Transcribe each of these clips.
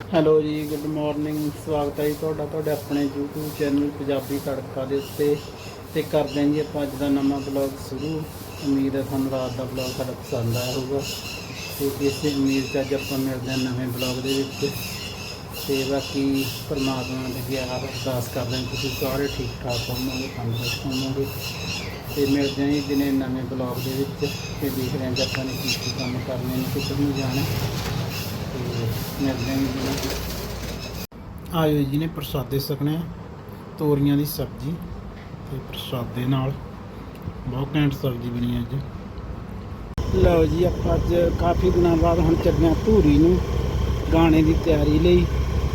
Hello ਜੀ good morning ਸਵਾਗਤ ਹੈ ਜੀ ਤੁਹਾਡਾ, ਤੁਹਾਡੇ ਆਪਣੇ YouTube ਚੈਨਲ ਪੰਜਾਬੀ ਤੜਕਾ ਦੇ ਉੱਤੇ। ਤੇ ਕਰਦੇ ਹਾਂ ਜੀ ਆਪਾਂ ਅੱਜ ਦਾ ਨਵਾਂ ਬਲੌਗ ਸ਼ੁਰੂ। ਉਮੀਦ ਹੈ ਤੁਹਾਨੂੰ ਰਾਤ ਦਾ ਬਲੌਗ ਸਾਡਾ ਪਸੰਦ ਆਇਆ ਹੋਊਗਾ। ਤੇ ਇਸੇ ਉਮੀਦ 'ਚ ਅੱਜ ਆਪਾਂ ਮਿਲਦੇ ਹਾਂ ਨਵੇਂ ਬਲੌਗ ਦੇ ਵਿੱਚ। ਤੇ ਬਾਕੀ ਪਰਮਾਤਮਾ ਦੇ ਅੱਗੇ ਅਰਦਾਸ ਕਰਦੇ ਹਾਂ ਤੁਸੀਂ ਸਾਰੇ ਠੀਕ ਠਾਕ ਹੋਵੋਗੇ, ਤੰਦਰੁਸਤ ਹੋਵੋਗੇ। ਤੇ ਮਿਲਦੇ ਹਾਂ ਜੀ ਦਿਨੇ ਨਵੇਂ ਬਲੌਗ ਦੇ ਵਿੱਚ। ਤੇ ਦੇਖਦੇ ਹਾਂ ਕਿ ਆਪਾਂ ਨੇ ਕੀ ਕੀ ਕੰਮ ਕਰਨੇ ਨੇ, ਕਿੱਧਰ ਨੂੰ ਜਾਣਾ। ਆਇਓ ਜੀ ਨੇ ਪ੍ਰਸਾਦੇ ਸਕਣੇ ਤੋਰੀਆਂ ਦੀ ਸਬਜ਼ੀ ਤੇ ਪ੍ਰਸਾਦੇ ਨਾਲ। ਬਹੁਤ ਘੈਂਟ ਸਬਜ਼ੀ ਬਣੀ ਅੱਜ। ਲਓ ਜੀ, ਆਪਾਂ ਅੱਜ ਕਾਫੀ ਦਿਨਾਂ ਬਾਅਦ ਹੁਣ ਚੱਲਿਆ ਧੂਰੀ ਨੂੰ ਗਾਣੇ ਦੀ ਤਿਆਰੀ ਲਈ।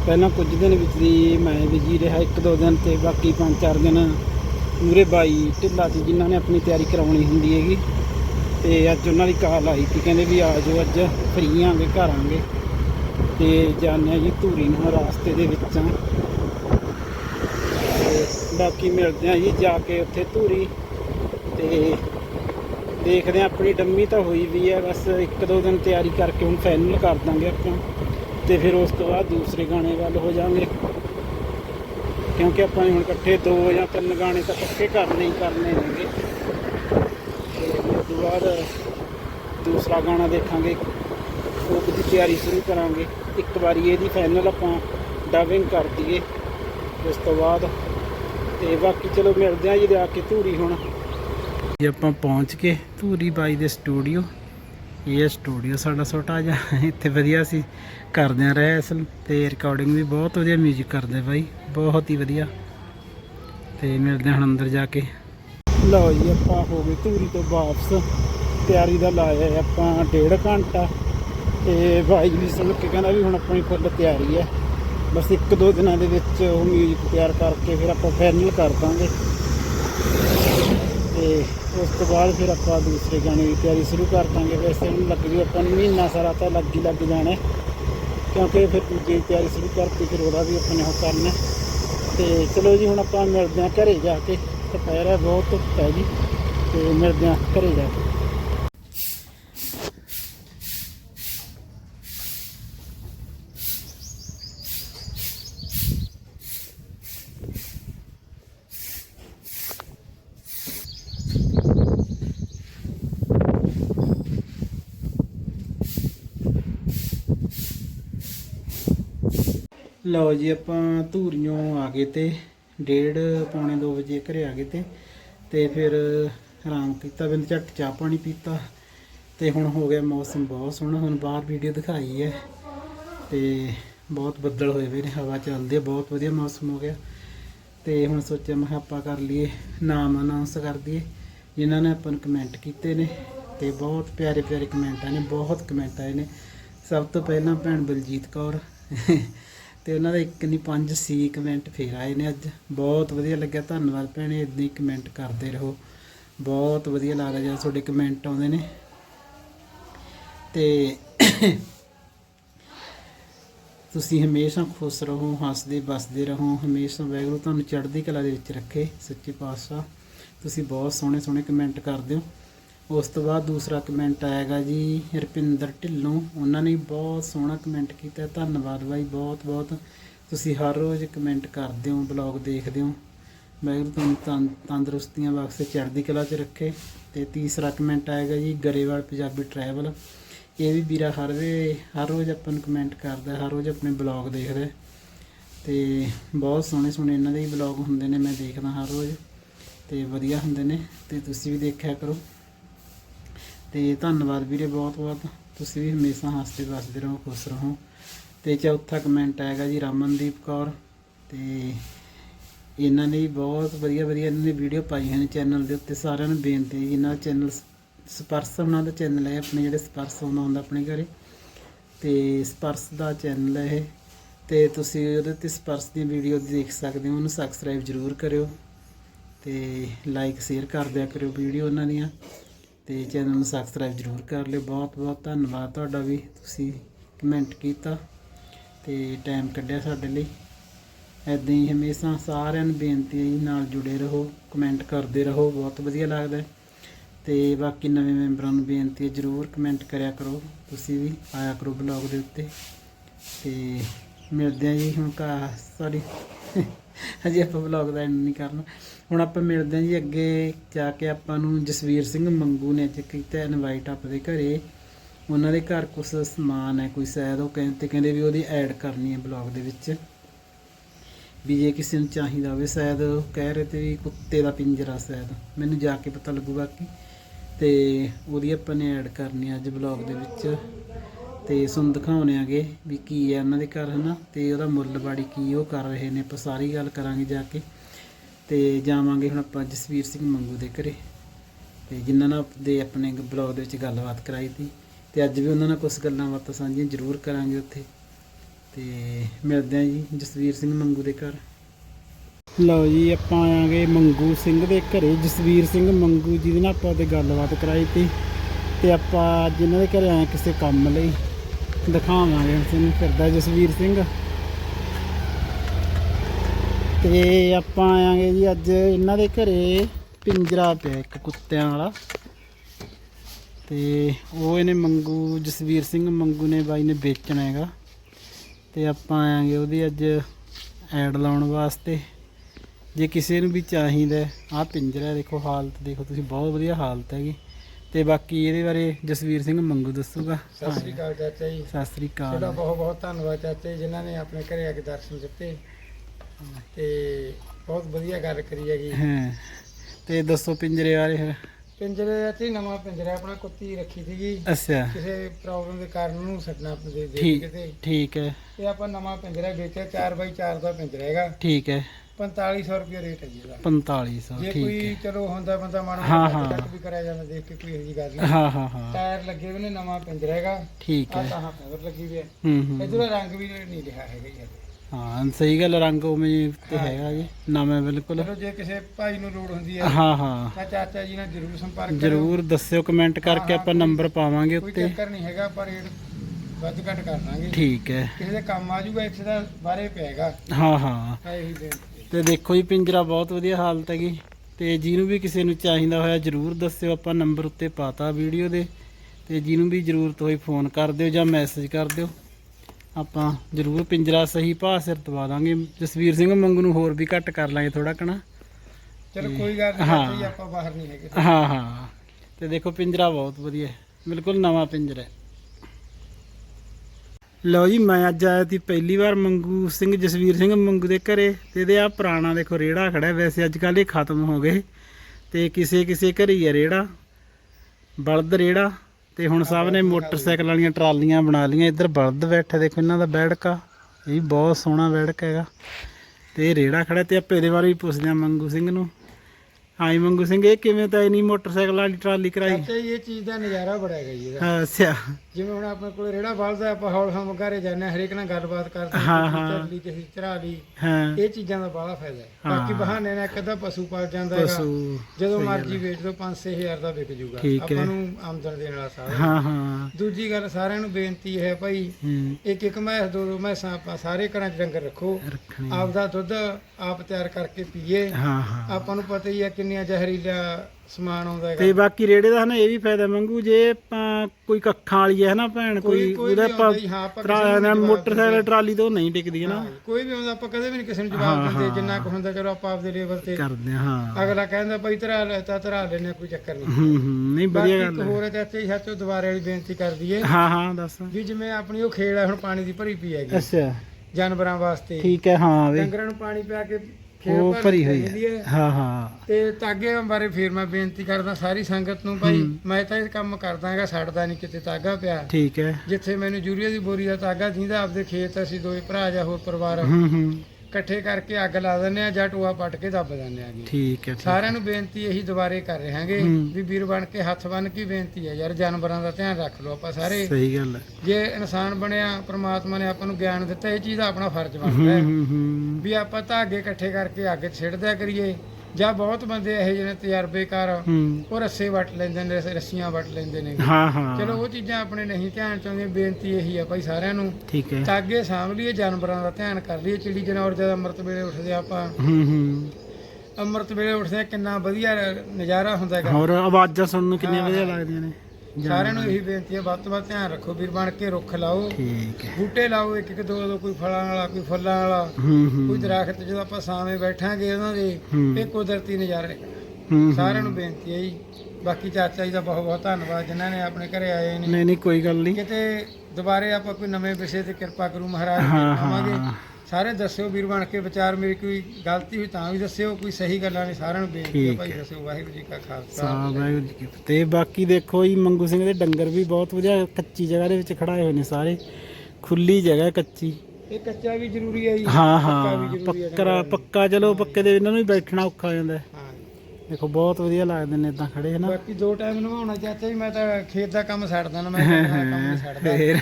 ਪਹਿਲਾਂ ਕੁਝ ਦਿਨ ਵਿੱਚ ਦੀ ਮੈਂ ਬਿਜ਼ੀ ਰਿਹਾ ਇੱਕ ਦੋ ਦਿਨ ਤੇ, ਬਾਕੀ ਪੰਜ ਚਾਰ ਦਿਨ ਪੂਰੇ ਬਾਈ ਢਿੱਲਾ ਸੀ ਜਿਨ੍ਹਾਂ ਨੇ ਆਪਣੀ ਤਿਆਰੀ ਕਰਾਉਣੀ ਹੁੰਦੀ ਹੈਗੀ। ਤੇ ਅੱਜ ਉਹਨਾਂ ਦੀ ਕਾਲ ਆਈ ਸੀ ਕਹਿੰਦੇ ਵੀ ਆ ਜਾਓ, ਅੱਜ ਫਰੀ ਆਂਗੇ, ਘਰ ਆਂਗੇ। ਤੇ ਜਾਂਦੇ ਹਾਂ ਜੀ ਧੂਰੀ ਨੂੰ ਰਾਸਤੇ ਦੇ ਵਿੱਚ। ਆ ਬਾਕੀ ਮਿਲਦੇ ਆ ਜੀ ਜਾ ਕੇ ਉੱਥੇ ਧੂਰੀ। ਤੇ ਦੇਖਦੇ ਆ ਆਪਣੀ ਡੰਮੀ ਤਾਂ ਹੋਈ ਵੀ ਹੈ, ਬਸ ਇੱਕ ਦੋ ਦਿਨ ਤਿਆਰੀ ਕਰਕੇ ਹੁਣ ਫਾਈਨਲ ਕਰ ਦਾਂਗੇ ਆਪਾਂ। ਤੇ ਫਿਰ ਉਸ ਤੋਂ ਬਾਅਦ ਦੂਸਰੇ ਗਾਣੇ ਵੱਲ ਹੋ ਜਾਾਂਗੇ ਕਿਉਂਕਿ ਆਪਾਂ ਹੁਣ ਇਕੱਠੇ ਦੋ ਜਾਂ ਤਿੰਨ ਗਾਣੇ ਤਾਂ ਪੱਕੇ ਕਰਨੇ ਹੀ ਕਰਨੇ ਨੇਗੇ। ਤੇ ਉਸ ਤੋਂ ਬਾਅਦ ਦੂਸਰਾ ਗਾਣਾ ਦੇਖਾਂਗੇ। ਉਹ ਦੀ ਤਿਆਰੀ ਸ਼ੁਰੂ ਕਰਾਂਗੇ। ਇੱਕ ਵਾਰੀ ਇਹਦੀ ਫਾਈਨਲ ਆਪਾਂ ਡਬਿੰਗ ਕਰ ਦਈਏ। ਉਸ ਤੋਂ ਬਾਅਦ ਤੇ ਬਾਕੀ ਚਲੋ ਮਿਲਦੇ ਆ ਜੀ ਜਾ ਕੇ ਧੂਰੀ ਹੁਣ। ਜੀ ਆਪਾਂ ਪਹੁੰਚ ਕੇ ਧੂਰੀ ਬਾਈ ਦੇ ਸਟੂਡੀਓ ਇਹ ਸਟੂਡੀਓ ਸਾਡਾ ਛੋਟਾ ਜਿਹਾ, ਇੱਥੇ ਵਧੀਆ ਸੀ। ਕਰਦੇ ਆ ਰਹੇ ਅਸਲ ਤੇ ਰਿਕਾਰਡਿੰਗ ਵੀ ਬਹੁਤ ਵਧੀਆ 뮤직 ਕਰਦੇ ਬਾਈ, ਬਹੁਤ ਹੀ ਵਧੀਆ। ਤੇ ਮਿਲਦੇ ਹਾਂ ਹੁਣ ਅੰਦਰ ਜਾ ਕੇ। ਲਓ ਜੀ, ਆਪਾਂ ਹੋ ਗਏ ਧੂਰੀ ਤੋਂ ਵਾਪਸ। ਤਿਆਰੀ ਦਾ ਲਾਇਆ ਆਪਾਂ ਡੇਢ ਘੰਟਾ। ਤੇ ਬਾਈ ਵੀ ਸੁਣ ਕੇ ਕਹਿੰਦਾ ਵੀ ਹੁਣ ਆਪਣੀ ਫੁੱਲ ਤਿਆਰੀ ਹੈ। ਬਸ ਇੱਕ ਦੋ ਦਿਨਾਂ ਦੇ ਵਿੱਚ ਉਹ ਮਿਊਜ਼ਿਕ ਤਿਆਰ ਕਰਕੇ ਫਿਰ ਆਪਾਂ ਫਾਈਨਲ ਕਰ ਦਾਂਗੇ। ਤੇ ਉਸ ਤੋਂ ਬਾਅਦ ਫਿਰ ਆਪਾਂ ਦੂਸਰੇ ਗਾਣੇ ਦੀ ਤਿਆਰੀ ਸ਼ੁਰੂ ਕਰ ਦਾਂਗੇ। ਵੈਸੇ ਉਹਨੂੰ ਲੱਗ ਜੂ ਆਪਾਂ ਨੂੰ ਮਹੀਨਾ ਸਾਰਾ ਤਾਂ ਲੱਗ ਹੀ ਲੱਗ ਜਾਣਾ ਕਿਉਂਕਿ ਫਿਰ ਦੂਜੀ ਦੀ ਤਿਆਰੀ ਸ਼ੁਰੂ ਕਰਤੀ, ਫਿਰ ਉਹਦਾ ਵੀ ਆਪਾਂ ਨੇ ਉਹ ਕਰਨਾ ਹੈ। ਤੇ ਚਲੋ ਜੀ, ਹੁਣ ਆਪਾਂ ਮਿਲਦੇ ਹਾਂ ਘਰੇ ਜਾ ਕੇ। ਦੁਪਹਿਰ ਹੈ, ਬਹੁਤ ਧੁੱਪ ਹੈ ਜੀ। ਤੇ ਮਿਲਦੇ ਹਾਂ ਘਰੇ ਜਾ ਕੇ। ਲਓ ਜੀ, ਆਪਾਂ ਧੂਰੀਆਂ ਆ ਗਏ ਤੇ ਡੇਢ ਪੌਣੇ 2 ਵਜੇ ਘਰੇ ਆ ਗਏ ਤੇ ਤੇ ਫਿਰ ਆਰਾਮ ਕੀਤਾ, ਬਿੰਦ ਝੱਟ ਚਾਹ ਪਾਣੀ ਪੀਤਾ, ਤੇ ਹੁਣ ਹੋ ਗਿਆ ਮੌਸਮ ਬਹੁਤ ਸੋਹਣਾ, ਹੁਣ ਬਾਹਰ ਵੀਡੀਓ ਦਿਖਾਈ ਹੈ, ਤੇ ਬਹੁਤ ਬੱਦਲ ਹੋਏ ਹੋਏ ਨੇ, ਹਵਾ ਚੱਲਦੀ ਹੈ, ਬਹੁਤ ਵਧੀਆ ਮੌਸਮ ਹੋ ਗਿਆ, ਤੇ ਹੁਣ ਸੋਚਿਆ ਮੈਂ ਆਪਾਂ ਕਰ ਲਈਏ, ਨਾਮ ਅਨਾਉਂਸ ਕਰ ਦਈਏ, ਜਿਨ੍ਹਾਂ ਨੇ ਆਪਾਂ ਨੂੰ ਕਮੈਂਟ ਕੀਤੇ ਨੇ, ਤੇ ਬਹੁਤ ਪਿਆਰੇ ਪਿਆਰੇ ਕਮੈਂਟ ਆਏ ਨੇ, ਬਹੁਤ ਕਮੈਂਟ ਆਏ ਨੇ, ਸਭ ਤੋਂ ਪਹਿਲਾਂ ਭੈਣ ਬਲਜੀਤ ਕੌਰ ਤੇ ਉਹਨਾਂ ਦਾ ਇੱਕ ਨਹੀਂ, ਪੰਜ ਸੀ ਕਮੈਂਟ ਫੇਰ ਆਏ ਨੇ ਅੱਜ। ਬਹੁਤ ਵਧੀਆ ਲੱਗਿਆ, ਧੰਨਵਾਦ ਭੈਣੇ ਇਦਾਂ ਹੀ ਕਮੈਂਟ ਕਰਦੇ ਰਹੋ। ਬਹੁਤ ਵਧੀਆ ਲੱਗਦਾ ਜਦੋਂ ਤੁਹਾਡੇ ਕਮੈਂਟ ਆਉਂਦੇ ਨੇ। ਤੇ ਤੁਸੀਂ ਹਮੇਸ਼ਾ ਖੁਸ਼ ਰਹੋ, ਹੱਸਦੇ, ਵਸਦੇ ਰਹੋ, ਹਮੇਸ਼ਾ ਵੈਗਰੂ ਤੁਹਾਨੂੰ ਚੜ੍ਹਦੀ ਕਲਾ ਦੇ ਵਿੱਚ ਰੱਖੇ, ਸੱਚੇ ਪਾਤਸ਼ਾਹ। ਤੁਸੀਂ ਬਹੁਤ ਸੋਹਣੇ ਸੋਹਣੇ ਕਮੈਂਟ ਕਰਦੇ ਹੋ। ਉਸ ਤੋਂ ਬਾਅਦ ਦੂਸਰਾ ਕਮੈਂਟ ਆਏਗਾ ਜੀ ਰੁਪਿੰਦਰ ਢਿੱਲੋਂ। ਉਹਨਾਂ ਨੇ ਬਹੁਤ ਸੋਹਣਾ ਕਮੈਂਟ ਕੀਤਾ। ਧੰਨਵਾਦ ਬਾਈ, ਬਹੁਤ ਬਹੁਤ। ਤੁਸੀਂ ਹਰ ਰੋਜ਼ ਕਮੈਂਟ ਕਰਦੇ ਹੋ ਬਲੌਗ ਦੇਖਦੇ ਹੋ। ਵਾਹਿਗੁਰੂ ਤੁਹਾਨੂੰ ਤੰ- ਤੰਦਰੁਸਤੀਆਂ ਬਖਸ਼ੇ ਚੜ੍ਹਦੀ ਕਲਾ 'ਚ ਰੱਖੇ। ਤੇ ਤੀਸਰਾ ਕਮੈਂਟ ਆਏਗਾ ਜੀ, ਗਰੇਵਾਲ ਪੰਜਾਬੀ ਟਰੈਵਲ ਇਹ ਵੀ ਵੀਰਾ ਹਰ ਵੇ, ਹਰ ਰੋਜ਼ ਆਪਾਂ ਨੂੰ ਕਮੈਂਟ ਕਰਦਾ ਹਰ ਰੋਜ਼ ਆਪਣੇ ਬਲੌਗ ਦੇਖਦਾ ਹੈ। ਤੇ ਬਹੁਤ ਸੋਹਣੇ ਸੋਹਣੇ ਇਹਨਾਂ ਦੇ ਹੀ ਬਲੌਗ ਹੁੰਦੇ ਨੇ, ਮੈਂ ਦੇਖਦਾ ਹਰ ਰੋਜ਼। ਤੇ ਵਧੀਆ ਹੁੰਦੇ ਨੇ। ਤੇ ਤੁਸੀਂ ਵੀ ਦੇਖਿਆ ਕਰੋ। ਤੇ ਧੰਨਵਾਦ ਵੀਰੇ ਬਹੁਤ ਬਹੁਤ। ਤੁਸੀਂ ਵੀ ਹਮੇਸ਼ਾ ਹੱਸਦੇ ਵਸਦੇ ਰਹੋ, ਖੁਸ਼ ਰਹੋ। ਤੇ ਚੌਥਾ ਕਮੈਂਟ ਆਏਗਾ ਜੀ ਰਮਨਦੀਪ ਕੌਰ। ਤੇ ਇਹਨਾਂ ਨੇ ਬਹੁਤ ਵਧੀਆ ਵਧੀਆ ਇਹਨਾਂ ਨੇ ਵੀਡੀਓ ਪਾਈਆਂ ਨੇ ਚੈਨਲ ਦੇ ਉੱਤੇ। ਸਾਰਿਆਂ ਨੂੰ ਬੇਨਤੀ ਹੈ ਜੀ ਇਹਨਾਂ ਦਾ ਚੈਨਲ ਸਪਰਸ ਉਹਨਾਂ ਦਾ ਚੈਨਲ ਹੈ, ਆਪਣੇ ਜਿਹੜੇ ਸਪਰਸ ਆਉਂਦਾ ਹੁੰਦਾ ਆਪਣੇ ਘਰੇ। ਤੇ ਸਪਰਸ ਦਾ ਚੈਨਲ ਹੈ ਇਹ। ਤੇ ਤੁਸੀਂ ਉਹਦੇ ਤੇ ਸਪਰਸ ਦੀ ਵੀਡੀਓ ਦੇਖ ਸਕਦੇ ਹੋ, ਉਹਨੂੰ ਸਬਸਕ੍ਰਾਈਬ ਜ਼ਰੂਰ ਕਰਿਓ। ਤੇ ਲਾਈਕ ਸ਼ੇਅਰ ਕਰ ਦਿਆ ਕਰਿਓ ਵੀਡੀਓ ਉਹਨਾਂ ਦੀਆਂ। ਤੇ ਚੈਨਲ ਨੂੰ ਸਬਸਕ੍ਰਾਈਬ ਜ਼ਰੂਰ ਕਰ ਲਿਓ। ਬਹੁਤ ਬਹੁਤ ਧੰਨਵਾਦ ਤੁਹਾਡਾ ਵੀ ਤੁਸੀਂ ਕਮੈਂਟ ਕੀਤਾ ਤੇ ਟਾਈਮ ਕੱਢਿਆ ਸਾਡੇ ਲਈ। ਐਦਾਂ ਹੀ ਹਮੇਸ਼ਾ ਸਾਰਿਆਂ ਨੂੰ ਬੇਨਤੀ ਹੈ ਨਾਲ ਜੁੜੇ ਰਹੋ ਕਮੈਂਟ ਕਰਦੇ ਰਹੋ, ਬਹੁਤ ਵਧੀਆ ਲੱਗਦਾ ਹੈ। ਤੇ ਬਾਕੀ ਨਵੇਂ ਮੈਂਬਰਾਂ ਨੂੰ ਬੇਨਤੀ ਹੈ, ਜਰੂਰ ਕਮੈਂਟ ਕਰਿਆ ਕਰੋ, ਤੁਸੀਂ ਵੀ ਆਇਆ ਕਰੋ ਬਲੌਗ ਦੇ ਉੱਤੇ। ਤੇ ਮਿਲਦੇ ਆ ਜੀ ਹੁਣ ਕਾ ਸੌਰੀ ਹਜੇ ਆਪਾਂ ਵਲੌਗ ਦਾ ਐਂਡ ਨਹੀਂ ਕਰਨਾ। ਹੁਣ ਆਪਾਂ ਮਿਲਦੇ ਹਾਂ ਜੀ ਅੱਗੇ, ਜਾ ਕੇ ਆਪਾਂ ਨੂੰ ਜਸਵੀਰ ਸਿੰਘ ਮੰਗੂ ਨੇ ਅੱਜ ਕੀਤਾ ਇਨਵਾਈਟ ਆਪਣੇ ਘਰੇ। ਉਹਨਾਂ ਦੇ ਘਰ ਕੁਝ ਸਮਾਨ ਹੈ, ਕੋਈ ਸ਼ਾਇਦ ਉਹ ਕਹਿੰਦੇ ਕਹਿੰਦੇ ਵੀ ਉਹਦੀ ਐਡ ਕਰਨੀ ਹੈ ਬਲੌਗ ਦੇ ਵਿੱਚ। ਵੀ ਜੇ ਕਿਸੇ ਨੂੰ ਚਾਹੀਦਾ ਹੋਵੇ, ਸ਼ਾਇਦ ਉਹ ਕਹਿ ਰਹੇ ਤੇ ਵੀ ਕੁੱਤੇ ਦਾ ਪਿੰਜਰਾ ਸ਼ਾਇਦ। ਮੈਨੂੰ ਜਾ ਕੇ ਪਤਾ ਲੱਗੂਗਾ ਕਿ ਤੇ ਉਹਦੀ ਆਪਾਂ ਨੇ ਐਡ ਕਰਨੀ ਹੈ ਅੱਜ ਬਲੌਗ ਦੇ ਵਿੱਚ। ਤੇ ਤੁਹਾਨੂੰ ਦਿਖਾਉਣੇ ਆਗੇ ਵੀ ਕੀ ਹੈ ਉਹਨਾਂ ਦੇ ਘਰ, ਹਨਾ? ਤੇ ਉਹਦਾ ਮੁੱਲ ਬਾੜੀ ਕੀ ਉਹ ਕਰ ਰਹੇ ਨੇ, ਆਪਾਂ ਸਾਰੀ ਗੱਲ ਕਰਾਂਗੇ ਜਾ ਕੇ। ਤੇ ਜਾਵਾਂਗੇ ਹੁਣ ਆਪਾਂ ਜਸਵੀਰ ਸਿੰਘ ਮੰਗੂ ਦੇ ਘਰੇ। ਤੇ ਜਿਨ੍ਹਾਂ ਨਾਲ ਦੇ ਆਪਣੇ ਬਲੌਗ ਦੇ ਵਿੱਚ ਗੱਲਬਾਤ ਕਰਾਈ ਸੀ। ਤੇ ਅੱਜ ਵੀ ਉਹਨਾਂ ਨਾਲ ਕੁਝ ਗੱਲਾਂ ਬਾਤਾਂ ਸਾਂਝੀਆਂ ਜ਼ਰੂਰ ਕਰਾਂਗੇ ਉੱਥੇ। ਤੇ ਮਿਲਦੇ ਆਂ ਜੀ ਜਸਵੀਰ ਸਿੰਘ ਮੰਗੂ ਦੇ ਘਰ। ਲਓ ਜੀ, ਆਪਾਂ ਆਵਾਂਗੇ ਮੰਗੂ ਸਿੰਘ ਦੇ ਘਰੇ। ਜਸਵੀਰ ਸਿੰਘ ਮੰਗੂ ਜਿਹਦੇ ਨਾਲ ਆਪਾਂ ਉਹਦੇ ਗੱਲਬਾਤ ਕਰਾਈ ਤੀ ਤੇ ਆਪਾਂ ਅੱਜ ਇਹਨਾਂ ਦੇ ਘਰੇ ਆਏ ਕਿਸੇ ਕੰਮ ਲਈ। ਦਿਖਾਵਾਂਗੇ ਹੁਣ ਤੁਹਾਨੂੰ ਫਿਰਦਾ ਜਸਵੀਰ ਸਿੰਘ। ਤੇ ਆਪਾਂ ਆਵਾਂਗੇ ਜੀ ਅੱਜ ਇਹਨਾਂ ਦੇ ਘਰੇ ਪਿੰਜਰਾ ਪਿਆ ਇੱਕ ਕੁੱਤਿਆਂ ਵਾਲਾ। ਤੇ ਉਹ ਇਹਨੇ ਮੰਗੂ, ਜਸਵੀਰ ਸਿੰਘ ਮੰਗੂ ਨੇ ਬਾਈ ਨੇ ਵੇਚਣਾ ਹੈਗਾ। ਤੇ ਆਪਾਂ ਆਵਾਂਗੇ ਉਹਦੀ ਅੱਜ ਐਡ ਲਾਉਣ ਵਾਸਤੇ। ਜੇ ਕਿਸੇ ਨੂੰ ਵੀ ਚਾਹੀਦਾ ਆ ਪਿੰਜਰਾ ਦੇਖੋ ਹਾਲਤ ਦੇਖੋ, ਤੁਸੀਂ ਬਹੁਤ ਵਧੀਆ ਹਾਲਤ ਹੈਗੀ। ਤੇ ਬਾਕੀ ਇਹਦੇ ਬਾਰੇ ਜਸਵੀਰ ਸਿੰਘ ਮੰਗੂ ਦੱਸੂਗਾ। ਸਤਿ ਸ੍ਰੀ ਅਕਾਲ ਚਾਚਾ ਜੀ। ਸਤਿ ਸ੍ਰੀ ਤੁਹਾਡਾ ਅਕਾਲ ਬਹੁਤ ਬਹੁਤ ਧੰਨਵਾਦ ਚਾਚਾ ਜੀ ਜਿਨ੍ਹਾਂ ਨੇ ਆਪਣੇ ਘਰੇ ਆ ਕੇ ਦਰਸ਼ਨ ਦਿੱਤੇ। ਤੇ ਬਹੁਤ ਵਧੀਆ ਗੱਲ ਕਰੀ ਹੈਗੀ। ਹਾਂ। ਤੇ ਦੱਸੋ ਪਿੰਜਰੇ ਬਾਰੇ ਫਿਰ। ਪਿੰਜਰੇ ਤੇ ਨਵਾਂ ਪਿੰਜਰਾ ਆਪਣਾ ਕੁੱਤੀ ਰੱਖੀ ਸੀਗੀ। ਅੱਛਾ। ਕਿਸੇ ਪ੍ਰੋਬਲਮ ਦੇ ਕਾਰਨ ਉਹਨੂੰ ਛੱਡਣਾ ਦੇ ਦੇ ਠੀਕ ਕਿਤੇ। ਠੀਕ ਹੈ। ਤੇ ਆਪਾਂ ਨਵਾਂ ਪਿੰਜਰਾ ਵੇਚਿਆ 4x4 ਦਾ ਪਿੰਜਰਾ ਹੈਗਾ। ਠੀਕ ਹੈ। 4500 ਰੁਪਏ ਰੇਟ ਹੈ ਜੀ ਇਹਦਾ। 4500 ਜੇ ਠੀਕ ਕੋਈ ਹੈ। ਚਲੋ ਹੁੰਦਾ ਬੰਦਾ ਮਾੜਾ ਹਾਂ, ਮੋਟਾ ਹਾਂ। ਕੱਟ ਵੀ ਕਰਾਇਆ ਜਾਂਦਾ ਦੇਖ ਕੇ ਕੋਈ ਇਹੋ ਜਿਹੀ ਗੱਲ ਨਹੀਂ। ਹਾਂ ਹਾਂ ਹਾਂ। ਟਾਇਰ ਲੱਗੇ ਹੋਏ ਨੇ ਨਵਾਂ ਪਿੰਜਰਾ ਹੈਗਾ ਠੀਕ ਆ ਹੈ। ਤਾਂ ਪਾਵਰ ਲੱਗੀ ਹੋਈ ਹੈ। ਹੂੰ ਹੂੰ। ਇਧਰੋਂ ਰੰਗ ਵੀ ਨਹੀਂ ਲਿਖਿਆ ਹੈਗਾ ਜੀ ਹਜੇ। ਹਾਂ ਸਹੀ ਗੱਲ ਰੰਗ ਉਵੇਂ ਤੇ ਹਾਂ। ਹੈਗਾ ਜੀ ਨਵੇਂ ਬਿਲਕੁਲ। ਚਲੋ ਜੇ ਕਿਸੇ ਭਾਈ ਨੂੰ ਲੋੜ ਹੁੰਦੀ ਹੈ ਹਾਂ ਹਾਂ। ਤਾਂ ਚਾਚਾ ਜੀ ਨਾਲ ਜਰੂਰ ਸੰਪਰਕ ਕਰਿਓ। ਜਰੂਰ ਦੱਸਿਓ ਕਮੈਂਟ ਕਰਕੇ ਆਪਾਂ ਨੰਬਰ ਪਾਵਾਂਗੇ ਕੋਈ ਉੱਤੇ। ਚੱਕਰ ਨਹੀਂ ਹੈਗਾ ਪਰ ਰੇਟ ਵੱਧ ਘੱਟ ਕਰ ਦਾਂਗੇ। ਠੀਕ ਹੈ। ਕਿਸੇ ਦੇ ਕੰਮ ਆ ਜਾਊਗਾ ਇੱਥੇ ਦਾ ਬਾਰੇ ਪਏਗਾ ਹਾਂ ਹਾਂ। ਤਾਂ ਇਹੀ ਬੇਨਤੀ ਹੈ। ਤੇ ਦੇਖੋ ਜੀ ਪਿੰਜਰਾ ਬਹੁਤ ਵਧੀਆ ਹਾਲਤ ਹੈਗੀ। ਤੇ ਜਿਹਨੂੰ ਵੀ ਕਿਸੇ ਨੂੰ ਚਾਹੀਦਾ ਹੋਇਆ ਜਰੂਰ ਦੱਸਿਓ ਆਪਾਂ ਨੰਬਰ ਉੱਤੇ ਪਾਤਾ ਵੀਡੀਓ ਦੇ। ਤੇ ਜਿਹਨੂੰ ਵੀ ਜ਼ਰੂਰਤ ਹੋਈ ਫੋਨ ਕਰ ਦਿਓ ਜਾਂ ਮੈਸੇਜ ਕਰ ਦਿਓ ਆਪਾਂ ਜਰੂਰ ਪਿੰਜਰਾ ਸਹੀ ਭਾਅ ਸਿਰ ਦਵਾ ਦਾਂਗੇ। ਜਸਵੀਰ ਸਿੰਘ ਮੰਗੂ ਨੂੰ ਹੋਰ ਵੀ ਘੱਟ ਕਰ ਲਾਂਗੇ ਥੋੜਾ ਕਣਾ। ਚਲੋ ਕੋਈ ਗੱਲ ਨਹੀਂ ਆਪਾਂ ਬਾਹਰ ਨਹੀਂ ਹੈਗੇ। ਹਾਂ ਹਾਂ। ਤੇ ਦੇਖੋ ਪਿੰਜਰਾ ਬਹੁਤ ਵਧੀਆ ਹੈ। ਬਿਲਕੁਲ ਨਵਾਂ ਪਿੰਜਰਾ ਹੈ। ਲਓ ਜੀ ਮੈਂ ਅੱਜ ਆਇਆ ਸੀ ਪਹਿਲੀ ਵਾਰ ਮੰਗੂ ਸਿੰਘ ਜਸਵੀਰ ਸਿੰਘ ਮੰਗੂ ਦੇ ਘਰੇ ਤੇ ਇਹਦੇ ਆ ਪੁਰਾਣਾ ਦੇਖੋ ਰੇੜਾ ਖੜਾ। ਵੈਸੇ ਅੱਜ ਕੱਲ੍ਹ ਇਹ ਖਤਮ ਹੋ ਗਏ। ਤੇ ਕਿਸੇ ਕਿਸੇ ਘਰੇ ਹੀ ਹੈ ਰੇੜਾ ਬਲਦ ਰੇੜਾ ਤੇ ਹੁਣ ਸਭ ਨੇ ਮੋਟਰਸਾਈਕਲ ਵਾਲੀਆਂ ਟਰਾਲੀਆਂ ਬਣਾ ਲਈਆਂ। ਇੱਧਰ ਬਲਦ ਬੈਠਾ ਦੇਖੋ ਇਹਨਾਂ ਦਾ ਬੈੜਕਾ। ਇਹ ਵੀ ਬਹੁਤ ਸੋਹਣਾ ਬੈੜਕਾ ਹੈਗਾ। ਤੇ ਇਹ ਰੇੜਾ ਖੜਾ ਤੇ ਆਪਾਂ ਇਹਦੇ ਬਾਰੇ ਵੀ ਪੁੱਛਦੇ ਹਾਂ ਮੰਗੂ ਸਿੰਘ ਨੂੰ। ਹਾਂਜੀ ਮੰਗੂ ਸਿੰਘ ਇਹ ਕਿਵੇਂ ਤਾਂ ਨਹੀਂ ਮੋਟਰਸਾਈਕਲ ਵਾਲੀ ਟਰਾਲੀ ਕਰਾਈ? ਇਹ ਚੀਜ਼ ਦਾ ਨਜ਼ਾਰਾ ਬੜਾ ਹੈਗਾ ਜੀ ਇਹਦਾ। ਹਾਂ, ਅੱਛਾ। ਜਿਵੇਂ ਹੁਣ ਆਪਣੇ ਕੋਲ ਰੇੜਾ ਬਲਦਾ ਆਪਾਂ ਹੌਲ ਹਮ ਘਰੇ ਜਾਂਦੇ ਹਰੇਕ ਨਾਲ ਗੱਲਬਾਤ ਕਰਦੇ ਹਾਂ, ਹਾਂ। ਚੱਲੀ ਕਿਸੇ ਚੜਾ ਲਈ ਇਹ ਚੀਜ਼ਾਂ ਦਾ ਬੜਾ ਫਾਇਦਾ ਹੈ। ਬਾਕੀ ਬਹਾਨੇ ਨਾਲ ਅੱਧਾ ਪਸ਼ੂ ਪਾਲ ਜਾਂਦਾ ਹੈਗਾ। ਜਦੋਂ ਮਰਜ਼ੀ ਵੇਚ ਦੋ 5-6000 ਦਾ ਵਿਕ ਜੂਗਾ। ਆਪਾਂ ਨੂੰ ਆਮਦਨ ਦੇਣ ਵਾਲਾ ਸਾਰਾ। ਹਾਂ ਹਾਂ। ਦੂਜੀ ਗੱਲ ਸਾਰਿਆਂ ਨੂੰ ਬੇਨਤੀ ਹੈ ਭਾਈ ਇੱਕ ਇੱਕ ਮੈਸ ਦੋ ਦੋ ਮੈਸਾਂ ਆਪਾਂ ਸਾਰੇ ਘਰਾਂ 'ਚ ਡੰਗਰ ਰੱਖੋ। ਰੱਖਣੀ। ਆਪਦਾ ਦੁੱਧ ਆਪ ਤਿਆਰ ਕਰਕੇ ਪੀਏ। ਹਾਂ ਹਾਂ। ਆਪਾਂ ਨੂੰ ਪਤਾ ਹੀ ਹੈ ਕਿੰਨੀਆਂ ਜ਼ਹਿਰੀਲਾ ਸਮਾਨ ਆਉਂਦਾ ਹੈਗਾ। ਤੇ ਬਾਕੀ ਰੇੜੇ ਦਾ ਹਨਾ ਇਹ ਵੀ ਫਾਇਦਾ ਮੰਗੂ ਜੇ ਆਪਾਂ ਕੋਈ ਕੱਖਾਂ ਵਾਲੀ ਹੈ ਨਾ ਭੈਣ ਕੋਈ ਕੋਈ ਉਹਦਾ ਵੀ ਆਪਾਂ ਆਉਂਦਾ ਜੀ, ਹਾਂ, ਆਪਾਂ ਕਿਸੇ ਟਰਾ- ਨੂੰ ਨਾ ਜਵਾਬ ਮੋਟਰਸਾਈਕਲ। ਟਰਾਲੀ ਤੋਂ ਨਹੀਂ ਟਿਕਦੀ ਹੈ ਨਾ ਹਾਂ, ਕੋਈ ਵੀ ਆਉਂਦਾ ਆਪਾਂ ਕਦੇ ਵੀ ਨਹੀਂ ਕਿਸੇ ਨੂੰ ਹਾਂ, ਜਵਾਬ ਦਿੰਦੇ ਹਾਂ। ਜਿੰਨਾ ਕੁ ਹੁੰਦਾ ਚਲੋ ਆਪਾਂ ਆਪਦੇ ਲੈਵਲ ਤੇ ਕਰਦੇ ਹਾਂ ਹਾਂ। ਅਗਲਾ ਕਹਿੰਦਾ ਭਾਈ ਧਰਾ ਲੈ ਤਾਂ ਧਰਾ ਲੈਣੇ ਕੋਈ ਚੱਕਰ ਨਹੀਂ। ਹੂੰ ਹੂੰ ਨਹੀਂ ਬਾਕੀ ਵਧੀਆ ਇੱਕ ਗੱਲ ਹੋਰ ਹੈ ਹੈ ਚਾਚੇ ਜੀ ਸੱਚੋ ਦੁਬਾਰੇ ਵਾਲੀ ਬੇਨਤੀ ਕਰ ਦਈਏ ਹਾਂ ਹਾਂ ਦੱਸ। ਵੀ ਜਿਵੇਂ ਆਪਣੀ ਉਹ ਖੇੜ ਹੈ ਹੁਣ ਪਾਣੀ ਦੀ ਭਰੀ ਪਈ ਹੈਗੀ। ਅੱਛਾ। ਜਾਨਵਰਾਂ ਵਾਸਤੇ। ਠੀਕ ਹੈ ਹਾਂ ਵੀ। ਡੰਗਰਾਂ ਨੂੰ ਪਾਣੀ ਪਿਆ ਕੇ ਖੇਡ ਉਹ ਭਰੀ ਹੋਈ ਹੈ। ਹਾਂ। ਹਾਂ ਤੇ ਤਾਗੇ ਬਾਰੇ ਫੇਰ ਮੈਂ ਬੇਨਤੀ ਕਰਦਾ ਸਾਰੀ ਸੰਗਤ ਨੂੰ ਭਾਈ। ਮੈਂ ਤਾਂ ਇਹ ਕੰਮ ਕਰਦਾ ਹੈਗਾ ਛੱਡਦਾ ਨਹੀਂ ਕਿਤੇ ਤਾਗਾ ਪਿਆ। ਠੀਕ ਹੈ। ਜਿੱਥੇ ਮੈਨੂੰ ਯੂਰੀਆ ਦੀ ਬੋਰੀ ਦਾ ਤਾਗਾ ਜਿੰਦਾ ਆਪਦੇ ਖੇਤ ਅਸੀਂ ਦੋਏ ਭਰਾ ਜਾਂ ਹੋਰ ਪਰਿਵਾਰ। ਹੂੰ ਹੂੰ। ਇਕੱਠੇ ਕਰਕੇ ਅੱਗ ਲਾ ਦਿੰਦੇ ਆ ਜਾਂ ਟੋਆ ਪੱਟ ਕੇ ਦੱਬ ਦਿੰਦੇ ਆਗੇ ਠੀਕ ਹੈ ਠੀਕ ਸਾਰਿਆਂ ਨੂੰ ਬੇਨਤੀ ਇਹੀ ਦੁਬਾਰੇ ਕਰ ਰਹੇ ਹਾਂਗੇ। ਵੀ ਵੀਰ ਬਣ ਕੇ ਹੱਥ ਬੰਨ ਕੇ ਬੇਨਤੀ ਹੈ ਯਾਰ ਜਾਨਵਰਾਂ ਦਾ ਧਿਆਨ ਰੱਖ ਲਓ ਆਪਾਂ ਸਾਰੇ। ਸਹੀ ਗੱਲ ਹੈ। ਜੇ ਇਨਸਾਨ ਬਣਿਆ ਪ੍ਰਮਾਤਮਾ ਨੇ ਆਪਾਂ ਨੂੰ ਗਿਆਨ ਦਿੱਤਾ ਇਹ ਚੀਜ਼ ਦਾ ਆਪਣਾ ਫਰਜ਼ ਬਣਦਾ ਹੈ ਵੀ ਆਪਾਂ ਧਾਗੇ ਇਕੱਠੇ ਕਰਕੇ ਅੱਗ 'ਚ ਛਿੜ ਦਿਆ ਕਰੀਏ। ਜਾਂ ਬਹੁਤ ਬੰਦੇ ਇਹੋ ਜਿਹੇ ਨੇ ਤਜਰਬੇਕਾਰ ਹੂੰ। ਉਹ ਰੱਸੇ ਵੱਟ ਲੈਂਦੇ ਨੇ ਰੱਸੀਆਂ ਵੱਟ ਲੈਂਦੇ ਨੇ। ਹਾਂ ਹਾਂ। ਚਲੋ ਉਹ ਚੀਜ਼ਾਂ ਆਪਣੇ ਨਹੀਂ ਧਿਆਨ ਚ ਆਉਂਦੀਆਂ ਬੇਨਤੀ ਇਹੀ ਆ ਭਾਈ ਸਾਰਿਆਂ ਨੂੰ ਠੀਕ ਹੈ। ਤਾਗੇ ਸਾਂਭ ਲਈਏ ਜਾਨਵਰਾਂ ਦਾ ਧਿਆਨ ਕਰ ਲਈਏ। ਚਿੜੀ ਜਨੌਰ ਜਦ ਅੰਮ੍ਰਿਤ ਵੇਲੇ ਉੱਠਦੇ ਆ ਆਪਾਂ। ਹੂੰ ਹੂੰ। ਅੰਮ੍ਰਿਤ ਵੇਲੇ ਉੱਠਦੇ ਆ ਕਿੰਨਾ ਵਧੀਆ ਨਜ਼ਾਰਾ ਹੁੰਦਾ ਹੈਗਾ। ਹੋਰ ਆਵਾਜ਼ਾਂ ਸੁਣਨ ਨੂੰ ਕਿੰਨੀਆਂ ਵਧੀਆ। ਲੱਗਦੀਆਂ ਨੇ। ਸਾਰਿਆਂ ਨੂੰ ਇਹੀ ਬੇਨਤੀ ਹੈ ਵੱਧ ਤੋਂ ਵੱਧ ਧਿਆਨ ਰੱਖੋ ਵੀਰ ਬਣ ਕੇ ਰੁੱਖ ਲਾਓ। ਠੀਕ ਹੈ। ਬੂਟੇ ਲਾਓ ਇੱਕ ਇੱਕ ਦੋ ਦੋ ਕੋਈ ਫਲਾਂ ਵਾਲਾ ਕੋਈ ਫੁੱਲਾਂ ਵਾਲਾ। ਕੋਈ ਦਰਖਤ ਜਦੋਂ ਆਪਾਂ ਸਾਵੇਂ ਬੈਠਾਂਗੇ ਉਹਨਾਂ ਦੇ। ਇਹ ਕੁਦਰਤੀ ਨਜ਼ਾਰੇ। ਸਾਰਿਆਂ ਨੂੰ ਬੇਨਤੀ ਹੈ ਜੀ। ਬਾਕੀ ਚਾਚਾ ਜੀ ਦਾ ਬਹੁਤ ਬਹੁਤ ਧੰਨਵਾਦ ਜਿਨ੍ਹਾਂ ਨੇ ਆਪਣੇ ਘਰੇ ਆਏ ਨੇ। ਨਹੀਂ ਨਹੀਂ ਕੋਈ ਗੱਲ ਨਹੀਂ। ਕਿਤੇ ਦੁਬਾਰੇ ਆਪਾਂ ਕੋਈ ਨਵੇਂ ਵਿਸ਼ੇ ਤੇ ਕਿਰਪਾ ਕਰੂ ਮਹਾਰਾਜ ਆਵਾਂਗੇ। ਸਾਰੇ ਦੱਸਿਓ ਵੀਰ ਬਣ ਕੇ ਵਿਚਾਰ ਮੇਰੀ ਕੋਈ ਗਲਤੀ ਹੋਈ ਤਾਂ ਵੀ ਦੱਸਿਓ ਕੋਈ ਸਹੀ ਗੱਲਾਂ ਨੇ ਸਾਰਿਆਂ ਨੂੰ ਬੇਨਤੀ ਹੈ ਠੀਕ ਭਾਈ ਹੈ। ਦੱਸਿਓ ਵਾਹਿਗੁਰੂ ਜੀ ਕਾ ਖਾਲਸਾ ਸਾਹ ਵਾਹਿਗੁਰੂ ਜੀ ਕੀ ਫਤਿਹ। ਤੇ ਬਾਕੀ ਦੇਖੋ ਜੀ ਮੰਗੂ ਸਿੰਘ ਦੇ ਡੰਗਰ ਵੀ ਬਹੁਤ ਵਧੀਆ ਕੱਚੀ ਜਗ੍ਹਾ ਦੇ ਵਿੱਚ ਖੜਾਏ ਹੋਏ ਨੇ ਸਾਰੇ। ਖੁੱਲੀ ਜਗ੍ਹਾ ਕੱਚੀ। ਇਹ ਕੱਚਾ ਵੀ ਜ਼ਰੂਰੀ ਹੈ ਜੀ। ਹਾਂ ਪੱਕਾ ਵੀ ਹਾਂ ਜ਼ਰੂਰੀ ਹੈ ਪੱਕਾ ਪੱਕਾ ਚਲੋ ਪੱਕੇ ਦੇ ਇਹਨਾਂ ਨੂੰ ਵੀ ਬੈਠਣਾ ਔਖਾ ਹੋ ਜਾਂਦਾ ਹੈ। ਦੇਖੋ ਬਹੁਤ ਵਧੀਆ ਲੱਗਦੇ ਨੇ ਇਦਾਂ ਖੜੇ ਹਨਾ? ਬਾਕੀ ਦੋ ਟਾਈਮ ਨਵਾਉਣਾ ਚਾਚਾ ਜੀ ਮੈਂ ਤਾਂ ਖੇਤ ਦਾ ਕੰਮ ਛੱਡਦਾ ਨਾ ਮੈਂ ਡੰਗਰਾਂ ਦਾ ਕੰਮ ਨਹੀਂ ਛੱਡਦਾ। ਫੇਰ।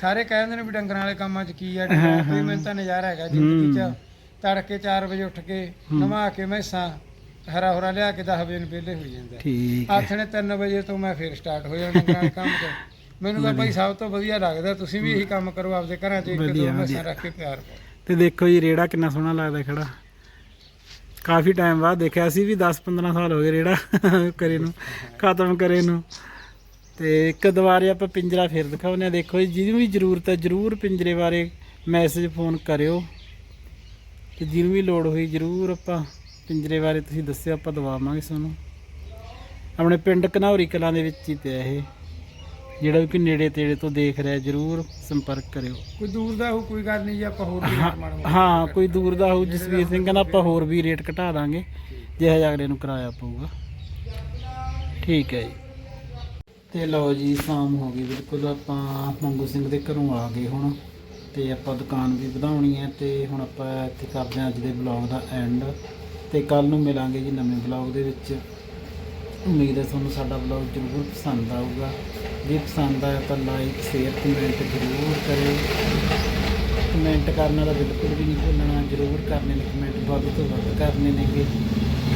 ਸਾਰੇ ਕਹਿੰਦੇ ਨੇ ਵੀ ਡੰਗਰਾਂ ਵਾਲੇ ਕੰਮਾਂ 'ਚ ਕੀ ਆ ਡੰਗਰਾਂ ਕੋਈ ਮੈਨੂੰ ਤਾਂ ਨਜ਼ਾਰਾ ਹੈਗਾ ਜ਼ਿੰਦਗੀ 'ਚ। ਤੜਕੇ 4 ਵਜੇ ਉੱਠ ਕੇ ਨਵਾ ਕੇ ਮੈਸਾਂ ਹਰਾ ਹਰਾ ਲਿਆ ਕੇ 10 ਵਜੇ ਨੂੰ ਵਿਹਲੇ ਹੋ ਜਾਂਦਾ। ਠੀਕ ਆਥਣੇ 3 ਵਜੇ ਤੋਂ ਮੈਂ ਫੇਰ ਸਟਾਰਟ ਹੋ ਜਾਣਾ ਡੰਗਰਾਂ ਦੇ ਕੰਮ 'ਚ। ਮੈਨੂੰ ਤਾਂ ਭਾਈ ਸਭ ਤੋਂ ਵਧੀਆ ਲੱਗਦਾ ਤੁਸੀਂ ਵੀ ਇਹੀ ਕੰਮ ਕਰੋ ਆਪਦੇ ਘਰਾਂ 'ਚ ਇੱਕ ਦੋ ਮੈਸਾਂ ਰੱਖ ਕੇ ਪਿਆਰ ਪਾਓ ਤੇ ਦੇਖੋ ਜੀ ਰੇੜਾ ਕਿੰਨਾ ਸੋਹਣਾ ਲੱਗਦਾ ਖੜਾ। ਕਾਫੀ ਟਾਈਮ ਬਾਅਦ ਦੇਖਿਆ ਸੀ ਵੀ 10-15 ਸਾਲ ਹੋ ਗਏ ਰੇੜਾ ਕਰੇ ਨੂੰ, ਖਤਮ ਕਰੇ ਨੂੰ। ਤੇ ਇੱਕ ਦੁਬਾਰੇ ਆਪਾਂ ਪਿੰਜਰਾ ਫੇਰ ਦਿਖਾਉਂਦੇ ਆ ਦੇਖੋ ਜੀ, ਜਿਹਨੂੰ ਵੀ ਜ਼ਰੂਰਤ ਹੈ, ਜ਼ਰੂਰ ਪਿੰਜਰੇ ਬਾਰੇ ਮੈਸੇਜ ਫੋਨ ਕਰਿਓ। ਤੇ ਜਿਹਨੂੰ ਵੀ ਲੋੜ ਹੋਈ, ਜ਼ਰੂਰ ਆਪਾਂ ਪਿੰਜਰੇ ਬਾਰੇ ਤੁਸੀਂ ਦੱਸਿਓ, ਆਪਾਂ ਦਵਾਵਾਂਗੇ ਤੁਹਾਨੂੰ। ਆਪਣੇ ਪਿੰਡ ਘਨੌਰੀ ਕਲਾਂ ਦੇ ਵਿੱਚ ਹੀ ਪਿਆ ਇਹ। ਜਿਹੜਾ ਵੀ ਕੋਈ ਨੇੜੇ ਤੇੜੇ ਤੋਂ ਦੇਖ ਰਿਹਾ ਜ਼ਰੂਰ ਸੰਪਰਕ ਕਰਿਓ। ਕੋਈ ਦੂਰ ਦਾ ਹੋ ਕੋਈ ਗੱਲ ਨਹੀਂ ਜੀ ਆਪਾਂ ਹੋਰ ਵੀ ਹਾਂ- ਰੇਟ ਮਾੜਾ ਮੋਟਾ ਹਾਂ ਕੋਈ ਦੂਰ ਦਾ ਹੋਊ ਜਸਵੀਰ ਸਿੰਘ ਕਹਿੰਦਾ ਆਪਾਂ ਹੋਰ ਵੀ ਰੇਟ ਘਟਾ ਦਾਂਗੇ ਜੇ ਹਜੇ ਅਗਲੇ ਨੂੰ ਕਿਰਾਇਆ ਪਊਗਾ। ਠੀਕ ਹੈ ਜੀ। ਤੇ ਲਓ ਜੀ ਸ਼ਾਮ ਹੋ ਗਈ ਬਿਲਕੁਲ ਆਪਾਂ ਮੰਗੂ ਸਿੰਘ ਦੇ ਘਰੋਂ ਆ ਗਏ ਹੁਣ ਤੇ ਆਪਾਂ ਦੁਕਾਨ ਵੀ ਵਧਾਉਣੀ ਹੈ ਤੇ ਹੁਣ ਆਪਾਂ ਇੱਥੇ ਕਰਦੇ ਹਾਂ ਅੱਜ ਦੇ ਬਲੌਗ ਦਾ ਐਂਡ ਤੇ ਕੱਲ ਨੂੰ ਮਿਲਾਂਗੇ ਜੀ ਨਵੇਂ ਬਲੌਗ ਦੇ ਵਿੱਚ। ਉਮੀਦ ਹੈ ਤੁਹਾਨੂੰ ਸਾਡਾ ਬਲੌਗ ਜ਼ਰੂਰ ਪਸੰਦ ਆਊਗਾ। ਜੇ ਪਸੰਦ ਆਇਆ ਤਾਂ ਲਾਈਕ ਸ਼ੇਅਰ ਕਮੈਂਟ ਜ਼ਰੂਰ ਕਰਿਓ। ਕਮੈਂਟ ਕਰਨ ਵਾਲਾ ਬਿਲਕੁਲ ਵੀ ਨਹੀਂ ਭੁੱਲਣਾ, ਜ਼ਰੂਰ ਕਰਨੇ ਨੇ ਕਮੈਂਟ ਵੱਧ ਤੋਂ ਵੱਧ ਕਰਨੇ ਨੇਗੇ।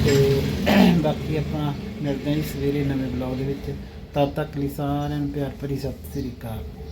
ਤੇ ਬਾਕੀ ਆਪਾਂ ਮਿਲਦੇ ਹਾਂ ਜੀ ਸਵੇਰੇ ਨਵੇਂ ਬਲੌਗ ਦੇ ਵਿੱਚ। ਤਦ ਤੱਕ ਲਈ ਸਾਰਿਆਂ ਨੂੰ ਪਿਆਰ ਭਰੀ ਸਤਿ ਸ੍ਰੀ ਅਕਾਲ।